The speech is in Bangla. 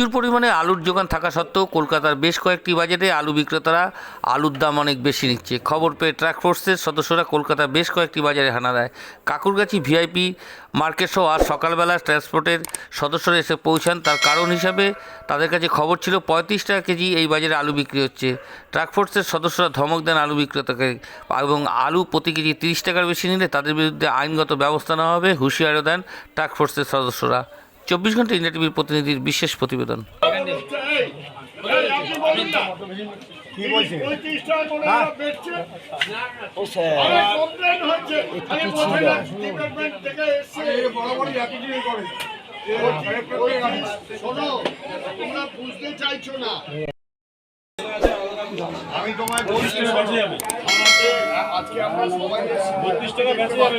প্রচুর পরিমাণে আলুর যোগান থাকা সত্ত্বেও কলকাতার বেশ কয়েকটি বাজারে আলু বিক্রেতারা আলুর দাম অনেক বেশি নিচ্ছে। খবর পেয়ে ট্রাক ফোর্সের সদস্যরা কলকাতার বেশ কয়েকটি বাজারে হানা দেয়। কাকুরগাছি ভিআইপি মার্কেট সহ আজ সকালবেলা ট্রান্সপোর্টের সদস্যরা এসে পৌঁছান। তার কারণ হিসাবে তাদের কাছে খবর ছিল পঁয়ত্রিশ টাকা কেজি এই বাজারে আলু বিক্রি হচ্ছে। ট্রাক ফোর্সের সদস্যরা ধমক দেন আলু বিক্রেতাকে এবং আলু প্রতি কেজি তিরিশ টাকার বেশি নিলে তাদের বিরুদ্ধে আইনগত ব্যবস্থা নেওয়া হবে। হুঁশিয়ারও দেন ট্রাক ফোর্সের সদস্যরা। চব্বিশ ঘণ্টা ইন্ডিয়া টিভির প্রতিনিধির বিশেষ প্রতিবেদন। টাকা। আমি তোমায় বলছি আজকে আমরা সবাই এসেছি। আজকে সুযোগকে জবাবে